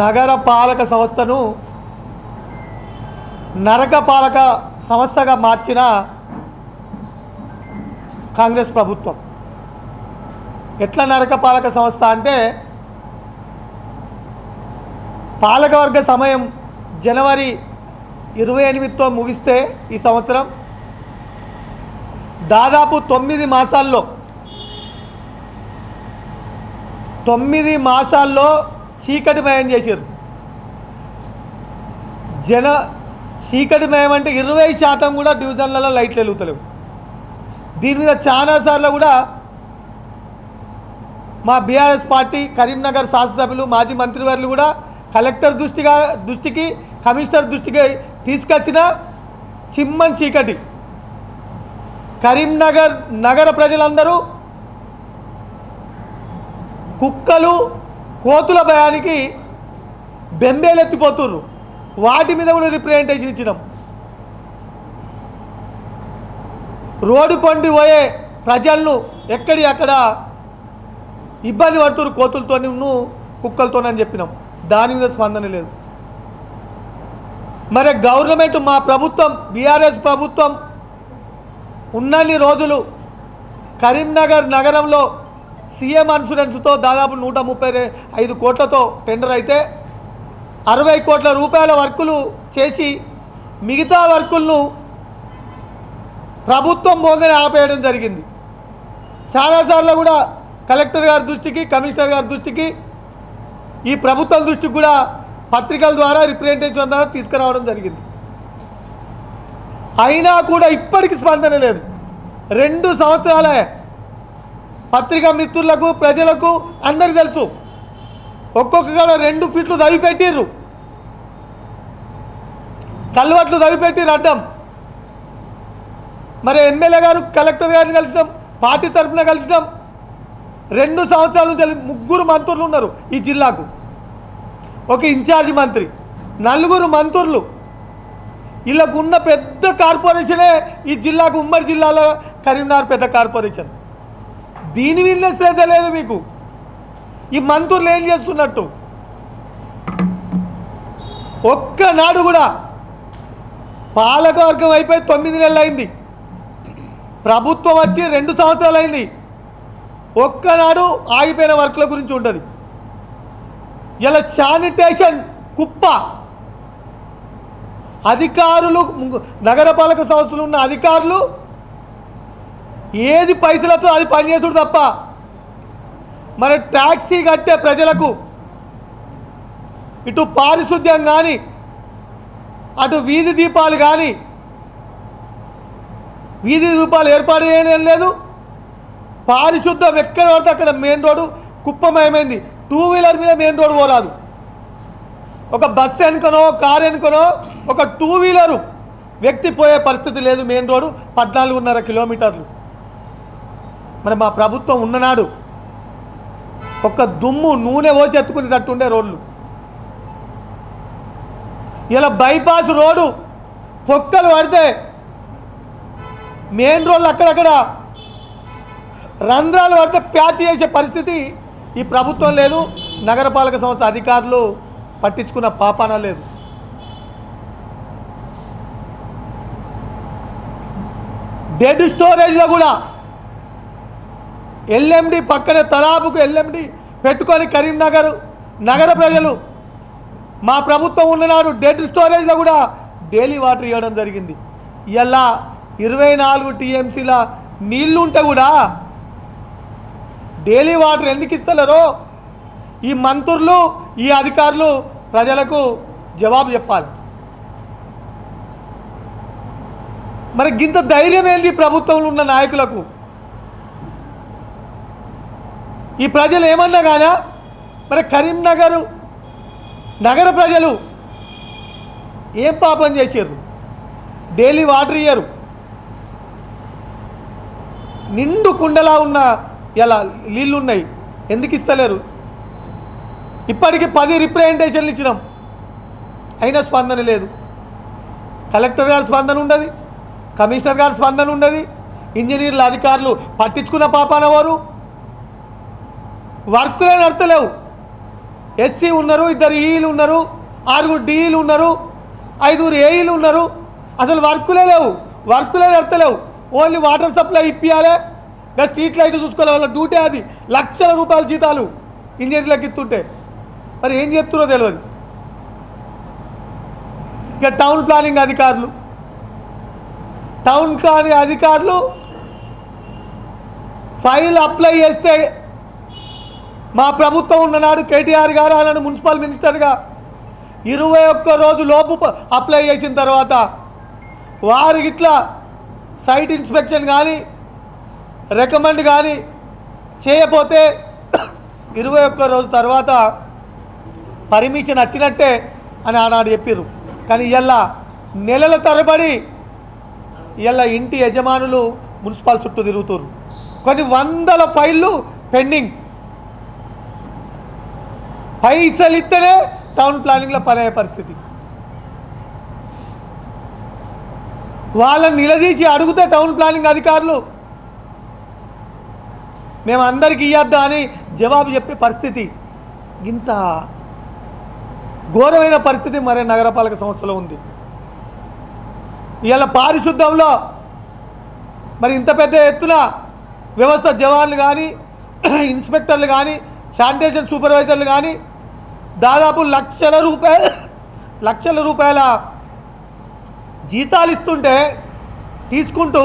నగరపాలక సంస్థను నరకపాలక సంస్థగా మార్చిన కాంగ్రెస్ ప్రభుత్వం. ఎట్లా నరకపాలక సంస్థ అంటే పాలకవర్గ సమయం జనవరి ఇరవై ఎనిమిదితో ముగిస్తే ఈ సంవత్సరం దాదాపు తొమ్మిది మాసాల్లో తొమ్మిది మాసాల్లో చీకటిమయం చేశారు. జన చీకటిమయం అంటే ఇరవై శాతం కూడా డివిజన్లలో లైట్లు వెలుగుతలేవు. దీని మీద చాలాసార్లు కూడా మా బీఆర్ఎస్ పార్టీ కరీంనగర్ శాసనసభ్యులు మాజీ మంత్రివర్యులు కూడా కలెక్టర్ దృష్టిగా దృష్టికి కమిషనర్ దృష్టికి తీసుకొచ్చిన చిమ్మన్ చీకటి. కరీంనగర్ నగర ప్రజలందరూ కుక్కలు కోతుల భయానికి బెంబేలెత్తిపోతుర్రు. వాటి మీద కూడా రిప్రజెంటేషన్ ఇచ్చినాం. రోడ్డు పండి పోయే ప్రజలను ఎక్కడి అక్కడ ఇబ్బంది పడుతున్నారు కోతులతో నువ్వు కుక్కలతోనని చెప్పినాం. దాని మీద స్పందన లేదు. మరి గవర్నమెంట్ మా ప్రభుత్వం బీఆర్ఎస్ ప్రభుత్వం ఉన్నన్ని రోజులు కరీంనగర్ నగరంలో సీఎం ఇన్సూరెన్స్తో దాదాపు నూట ముప్పై ఐదు కోట్లతో టెండర్ అయితే అరవై కోట్ల రూపాయల వర్కులు చేసి మిగతా వర్కులను ప్రభుత్వం పోగానే ఆపేయడం జరిగింది. చాలాసార్లు కూడా కలెక్టర్ గారి దృష్టికి కమిషనర్ గారి దృష్టికి ఈ ప్రభుత్వం దృష్టికి కూడా పత్రికల ద్వారా రిప్రజెంటేషన్ ద్వారా తీసుకురావడం జరిగింది. అయినా కూడా ఇప్పటికి స్పందన లేదు. రెండు సంవత్సరాలే పత్రికా మిత్రులకు ప్రజలకు అందరికి తెలుసు. ఒక్కొక్కగా రెండు ఫీట్లు దవి పెట్టిర్రు కల్వట్లు దవి పెట్టిర్రు అడ్డం. మరి ఎమ్మెల్యే గారు కలెక్టర్ గారిని కలిసినాం పార్టీ తరఫున కలిసినాం. రెండు సంవత్సరాల నుంచి ముగ్గురు మంత్రులు ఉన్నారు ఈ జిల్లాకు. ఒక ఇన్ఛార్జి మంత్రి నలుగురు మంత్రులు. వీళ్ళకు ఉన్న పెద్ద కార్పొరేషనే ఈ జిల్లాకు ఉమ్మడి జిల్లాలో కరీంనగర్ పెద్ద కార్పొరేషన్. దీని మీద శ్రద్ధ లేదు మీకు. ఈ మంత్రులు ఏం చేస్తున్నట్టు? ఒక్కనాడు కూడా పాలకవర్గం అయిపోయి తొమ్మిది నెలలు అయింది ప్రభుత్వం వచ్చి రెండు సంవత్సరాలు అయింది ఒక్కనాడు ఆగిపోయిన వర్క్ల గురించి ఉండదు. ఇలా శానిటేషన్ కుప్ప. అధికారులు నగరపాలక సంస్థలు ఉన్న అధికారులు ఏది పైసలతో అది పనిచేసుడు తప్ప? మరి ట్యాక్సీ కట్టే ప్రజలకు ఇటు పారిశుద్ధ్యం కానీ అటు వీధి దీపాలు కానీ వీధి దీపాలు ఏర్పాటు చేయడం లేదు. పారిశుద్ధం ఎక్కడ పడితే అక్కడ మెయిన్ రోడ్డు కుప్పమయమైంది. టూ వీలర్ మీద మెయిన్ రోడ్ పోరాదు. ఒక బస్సు వెనుకనో కారు వెనుకనో ఒక టూ వీలరు వ్యక్తి పోయే పరిస్థితి లేదు మెయిన్ రోడ్డు పద్నాలుగున్నర కిలోమీటర్లు. మరి మా ప్రభుత్వం ఉన్ననాడు ఒక దుమ్ము నూనె పోసి ఉండే రోడ్లు. ఇలా బైపాస్ రోడ్డు పొక్కలు పడితే మెయిన్ రోడ్లు అక్కడక్కడ రంధ్రాలు పడితే ప్యాచ్ చేసే పరిస్థితి ఈ ప్రభుత్వం లేదు నగరపాలక సంస్థ అధికారులు పట్టించుకున్న పాపాన లేదు. డెడ్ స్టోరేజ్లో కూడా ఎల్ఎండి పక్కనే తలాబుకు ఎల్ఎండి పెట్టుకొని కరీంనగర్ నగర ప్రజలు. మా ప్రభుత్వం ఉన్ననాడు డెడ్ స్టోరేజ్లో కూడా డైలీ వాటర్ ఇవ్వడం జరిగింది. ఇలా ఇరవై నాలుగు టీఎంసీల నీళ్ళు ఉంటే కూడా డైలీ వాటర్ ఎందుకు ఇస్తలేరో ఈ మంత్రులు ఈ అధికారులు ప్రజలకు జవాబు చెప్పాలి. మరి గింత ధైర్యం ఏంది ప్రభుత్వంలో ఉన్న నాయకులకు? ఈ ప్రజలు ఏమన్నా కానా మరి కరీంనగర్ నగర ప్రజలు ఏం పాపం చేసారు డైలీ వాటర్ ఇయ్యరు. నిండు కుండలా ఉన్న ఇలా నీళ్ళు ఉన్నాయి ఎందుకు ఇస్తలేరు? ఇప్పటికి పది రిప్రజెంటేషన్లు ఇచ్చినాం. అయినా స్పందన లేదు. కలెక్టర్ గారి స్పందన ఉండదు. కమిషనర్ గారి స్పందన ఉండదు. ఇంజనీర్ల అధికారులు పట్టించుకున్న పాపాన వారు వర్క్లే నడతలేవు. ఎస్సీ ఉన్నారు ఇద్దరు ఈలు ఉన్నారు ఆరుగురు డీఈలు ఉన్నారు ఐదుగురు ఏఈలు ఉన్నారు. అసలు వర్కులే లేవు వర్కులే నడతలేవు. ఓన్లీ వాటర్ సప్లై ఇప్పియాలే. ఇంకా స్ట్రీట్ లైట్ చూసుకోవాలి వాళ్ళ డ్యూటీ అది. లక్షల రూపాయల జీతాలు ఇంజనీర్లకు ఇస్తుంటే. మరి ఏం చెప్తున్నారో తెలియదు ఇక టౌన్ ప్లానింగ్ అధికారులు. టౌన్ ప్లానింగ్ అధికారులు ఫైల్ అప్లై చేస్తే మా ప్రభుత్వం ఉన్ననాడు కేటీఆర్ గారు ఆయన మున్సిపల్ మినిస్టర్గా ఇరవై ఒక్క రోజు లోపు అప్లై చేసిన తర్వాత వారికి ఇట్లా సైట్ ఇన్స్పెక్షన్ కానీ రికమెండ్ కానీ చేయపోతే ఇరవై ఒక్క రోజు తర్వాత పర్మిషన్ వచ్చినట్టే అని ఆనాడు చెప్పారు కానీ ఇలా నెలల తరబడి ఇలా ఇంటి యజమానులు మున్సిపల్ చుట్టూ తిరుగుతారు కొన్ని వందల ఫైళ్ళు పెండింగ్. పైసలు ఇస్తేనే టౌన్ ప్లానింగ్లో పని పరిస్థితి. వాళ్ళని నిలదీసి అడిగితే టౌన్ ప్లానింగ్ అధికారులు మేము అందరికీ ఇవ్వద్దా అని జవాబు చెప్పే పరిస్థితి. ఇంత ఘోరమైన పరిస్థితి మరి నగరపాలక సంస్థలో ఉంది. ఇవాళ పారిశుద్ధంలో మరి ఇంత పెద్ద ఎత్తున వ్యవస్థ జవాన్లు కానీ ఇన్స్పెక్టర్లు కానీ శానిటేషన్ సూపర్వైజర్లు కానీ దాదాపు లక్షల రూపాయల లక్షల రూపాయల జీతాలు ఇస్తుంటే తీసుకుంటూ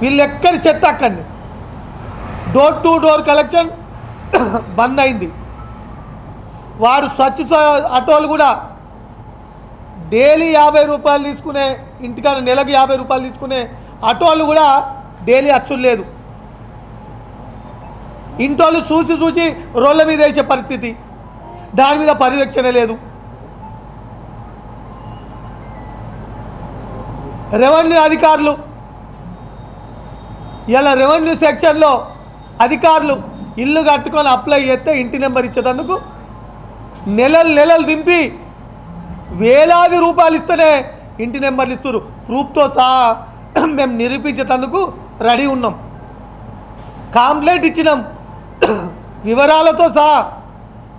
వీళ్ళు ఎక్కడి చెత్త అక్కడిని? డోర్ టు డోర్ కలెక్షన్ బంద్ అయింది. వారు స్వచ్ఛ ఆటోలు కూడా డైలీ యాభై రూపాయలు తీసుకునే ఇంటికాడ నెలకు యాభై రూపాయలు తీసుకునే ఆటోలు కూడా డైలీ అచ్చులు లేదు. ఇంటోళ్ళు చూసి చూసి రోళ్ళ మీద వేసే పరిస్థితి. దాని మీద పర్యవేక్షణ లేదు. రెవెన్యూ అధికారులు ఇలా రెవెన్యూ సెక్షన్లో అధికారులు ఇల్లు కట్టుకొని అప్లై చేస్తే ఇంటి నెంబర్ ఇచ్చేటందుకు నెలలు నెలలు దింపి వేలాది రూపాయలు ఇస్తేనే ఇంటి నెంబర్లు ఇస్తారు ప్రూఫ్తో సహా మేము నిరూపించేటందుకు రెడీ ఉన్నాం. కాంప్లైంట్ ఇచ్చినాం. వివరాలతో సహా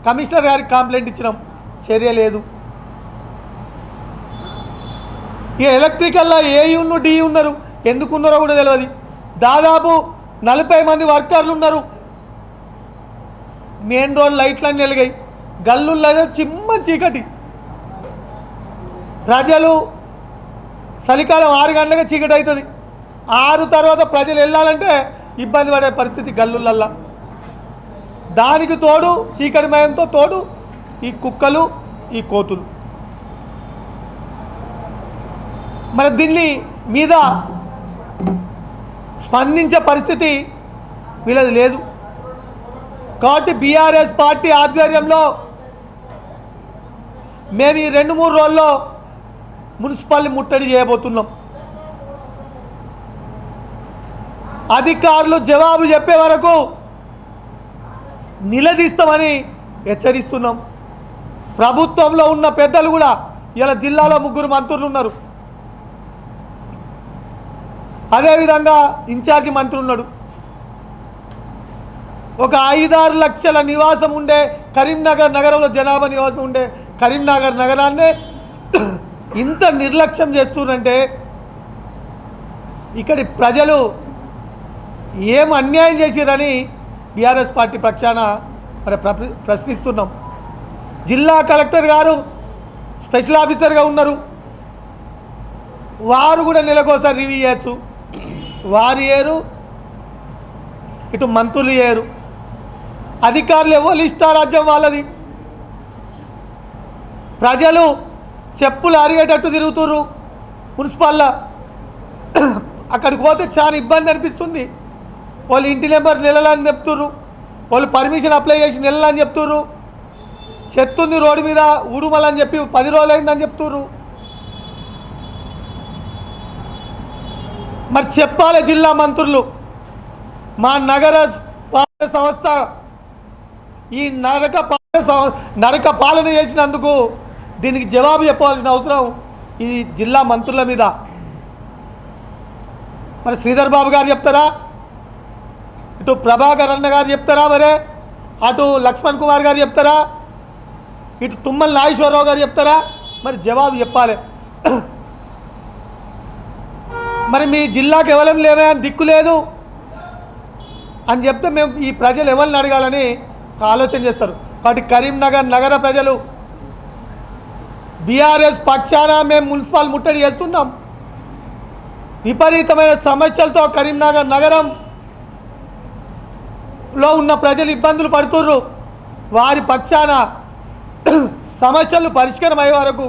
కమిషనర్ గారికి కంప్లైంట్ ఇచ్చినాం. చర్య లేదు. ఇక ఎలక్ట్రికల్లో ఏ ఉన్ను డి ఉన్నారు ఎందుకు ఉన్నారో కూడా తెలియదు దాదాపు నలభై మంది వర్కర్లు ఉన్నారు. Main road లైట్లన్నీ వెలిగాయి. గల్లుల్లో చిమ్మ చీకటి. ప్రజలు చలికాలం ఆరు గంటలకే చీకటి అవుతుంది ఆరు తర్వాత ప్రజలు వెళ్ళాలంటే ఇబ్బంది పడే పరిస్థితి గల్లులల్లా. దానికి తోడు చీకటి మయంతో తోడు ఈ కుక్కలు ఈ కోతులు. మరి దీన్ని మీద స్పందించే పరిస్థితి వీళ్ళది లేదు. కాబట్టి బీఆర్ఎస్ పార్టీ ఆధ్వర్యంలో మేము ఈ రెండు మూడు రోజుల్లో మున్సిపాలిటీ ముట్టడి చేయబోతున్నాం. అధికారులు జవాబు చెప్పే వరకు నిలదీస్తామని హెచ్చరిస్తున్నాం. ప్రభుత్వంలో ఉన్న పెద్దలు కూడా ఇలా జిల్లాలో ముగ్గురు మంత్రులు ఉన్నారు. అదేవిధంగా ఇన్ఛార్జి మంత్రి ఉన్నాడు. ఒక ఐదారు లక్షల నివాసం ఉండే కరీంనగర్ నగరంలో జనాభా నివాసం ఉండే కరీంనగర్ నగరాన్నే ఇంత నిర్లక్ష్యం చేస్తున్నారంటే ఇక్కడి ప్రజలు ఏం అన్యాయం చేసిరని బీఆర్ఎస్ పార్టీ పక్షాన మరి ప్ర- ప్రశ్నిస్తున్నాం. జిల్లా కలెక్టర్ గారు స్పెషల్ ఆఫీసర్గా ఉన్నారు. వారు కూడా నెలకోసారి రివ్యూ చేయొచ్చు. వారు ఏరు ఇటు మంత్రులు ఏరు. అధికారులు ఎవరు? ఇష్టారాజ్యం వాళ్ళది. ప్రజలు చెప్పులు అరిగేటట్టు తిరుగుతుర్రు. మున్సిపల్లా అక్కడికి పోతే చాలా ఇబ్బంది అనిపిస్తుంది. వాళ్ళు ఇంటి నెంబర్ నెలలని చెప్తుర్రు. వాళ్ళు పర్మిషన్ అప్లై చేసి నెలలని చెప్తుర్రు. చెత్తుంది రోడ్డు మీద ఉడుమలని చెప్పి పది రోజులు అయిందని చెప్తుర్రు. మరి చెప్పాలి జిల్లా మంత్రులు మా నగర పాలన సంస్థ ఈ నరక పాలన సం- నరక పాలన చేసినందుకు దీనికి జవాబు చెప్పాల్సిన అవసరం ఈ జిల్లా మంత్రుల మీద. మరి శ్రీధర్ బాబు గారు చెప్తారా? ఇటు ప్రభాకర్ అన్న గారు చెప్తారా మరే? అటు లక్ష్మణ్ కుమార్ గారు చెప్తారా? ఇటు తుమ్మల నాగేశ్వరరావు గారు చెప్తారా? మరి జవాబు చెప్పాలి. మరి మీ జిల్లాకు ఎవరం లేవే అని దిక్కు లేదు అని చెప్తే మేము ఈ ప్రజలు ఎవరిని అడగాలని ఆలోచన చేస్తారు. కాబట్టి కరీంనగర్ నగర ప్రజలు బీఆర్ఎస్ పక్షాన మేము మున్సిపల్ ముట్టడి చేస్తున్నాం. విపరీతమైన సమస్యలతో కరీంనగర్ నగరం లో ఉన్న ప్రజలు ఇబ్బందులు పడుతుర్రు. వారి పక్షాన సమస్యలు పరిష్కారం అయ్యే వరకు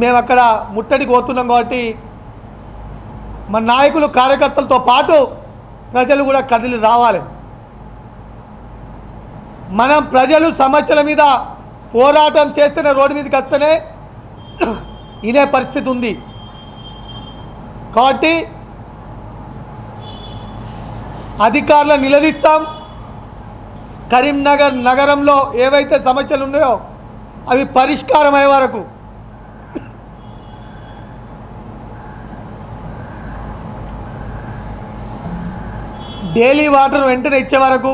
మేము అక్కడ ముట్టడికి పోతున్నాం కాబట్టి మన నాయకులు కార్యకర్తలతో పాటు ప్రజలు కూడా కదిలి రావాలి. మనం ప్రజలు సమస్యల మీద పోరాటం చేస్తేనే రోడ్డు మీదకి వస్తేనే ఇనే పరిస్థితి ఉంది. కాబట్టి అధికారులను నిలదీస్తాం. కరీంనగర్ నగరంలో ఏవైతే సమస్యలు ఉన్నాయో అవి పరిష్కారం అయ్యే వరకు. డైలీ వాటర్ వెంటనే ఇచ్చే వరకు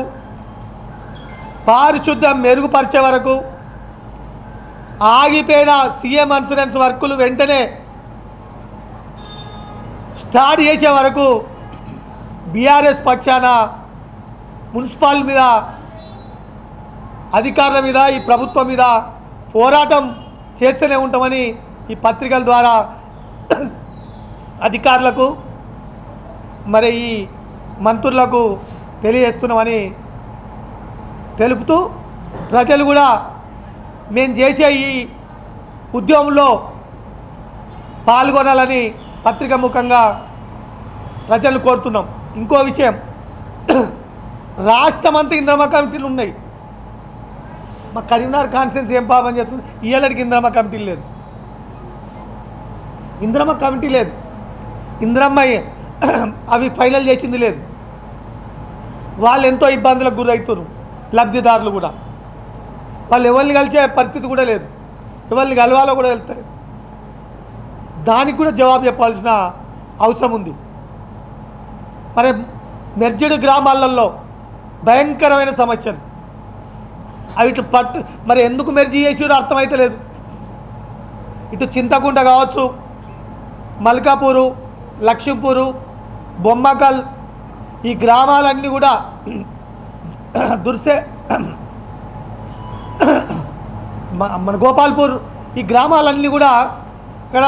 పారిశుద్ధ్యం మెరుగుపరిచే వరకు ఆగిపోయిన సీఎం ఇన్సూరెన్స్ వర్కులు వెంటనే స్టార్ట్ చేసే వరకు బీఆర్ఎస్ పక్షాన మున్సిపాల్ మీద అధికారుల మీద ఈ ప్రభుత్వం మీద పోరాటం చేస్తూనే ఉంటామని ఈ పత్రికల ద్వారా అధికారులకు మరి ఈ మంత్రులకు తెలియజేస్తున్నామని తెలుపుతూ ప్రజలు కూడా మేము చేసే ఈ ఉద్యమంలో పాల్గొనాలని పత్రిక ముఖంగా ప్రజలు కోరుతున్నాం. ఇంకో విషయం. రాష్ట్రమంతా ఇంద్రమ కమిటీలు ఉన్నాయి. మా కరీంనగర్ కాన్ఫరెన్స్ ఏం పాపం చేసుకుంటే ఇయ్యలడికి ఇంద్రమ కమిటీ లేదు. ఇంద్రమ్మ కమిటీ లేదు. ఇంద్రమ్మ అవి ఫైనల్ చేసింది లేదు. వాళ్ళు ఎంతో ఇబ్బందులకు గురవుతున్నారు. లబ్ధిదారులు కూడా. వాళ్ళు ఎవరిని కలిసే పరిస్థితి కూడా లేదు. ఎవరిని కలవాలో కూడా వెళ్తారు దానికి కూడా జవాబు చెప్పాల్సిన అవసరం ఉంది. మరి మెర్జిడ్ గ్రామాలలో భయంకరమైన సమస్యలు. అవి ఇటు పట్టు మరి ఎందుకు మెర్జీ చేసారో అర్థమైతే లేదు. ఇటు చింతకుంట కావచ్చు మల్కాపూరు లక్ష్మీపూరు బొమ్మకల్ ఈ గ్రామాలన్నీ కూడా దుర్సే మన గోపాల్పూర్ ఈ గ్రామాలన్నీ కూడా ఇక్కడ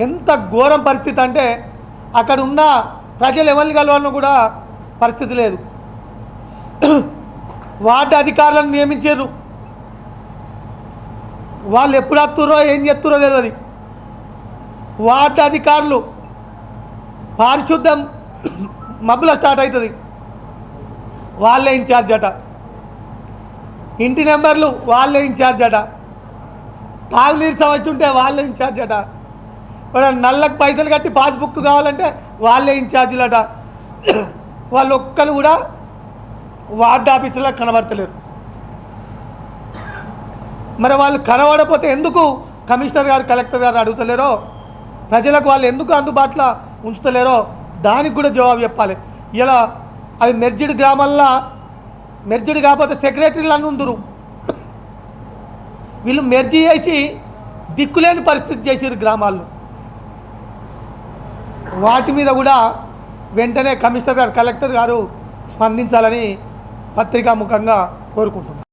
ఎంత ఘోరం పరిస్థితి అంటే అక్కడ ఉన్న ప్రజలు ఎవరిని కలవాలన్నా కూడా పరిస్థితి లేదు. వార్డు అధికారులను నియమించారు. వాళ్ళు ఎప్పుడు వస్తుర్రో ఏం చేస్తుర్రో తెలియదు వార్డు అధికారులు పారిశుద్ధం మబ్బుల స్టార్ట్ అవుతుంది. వాళ్ళే ఇన్ఛార్జ్ అట. ఇంటి నెంబర్లు వాళ్ళే ఇన్ఛార్జ్ అట. తాగునీరు సమస్య ఉంటే వాళ్ళే ఇన్ఛార్జ్ అట. నల్లకి నల్లకు పైసలు కట్టి పాస్బుక్ కావాలంటే వాళ్ళే ఇన్ఛార్జీలు అట వాళ్ళు ఒక్కరు కూడా వార్డ్ ఆఫీసులో కనబడతలేరు. మరి వాళ్ళు కనబడపోతే ఎందుకు కమిషనర్ గారు కలెక్టర్ గారు అడుగుతలేరో? ప్రజలకు వాళ్ళు ఎందుకు అందుబాటులో ఉంచుతలేరో? దానికి కూడా జవాబు చెప్పాలి. ఇలా అవి మెర్జిడ్ గ్రామాల్లో మెర్జిడ్ కాకపోతే సెక్రటరీలు అని ఉందరు వీళ్ళు మెర్జీ చేసి దిక్కులేని పరిస్థితి చేసారు గ్రామాల్లో. వాటి మీద కూడా వెంటనే కమిషనర్ గారు కలెక్టర్ గారు స్పందించాలని పత్రికాముఖంగా కోరుకుంటున్నాను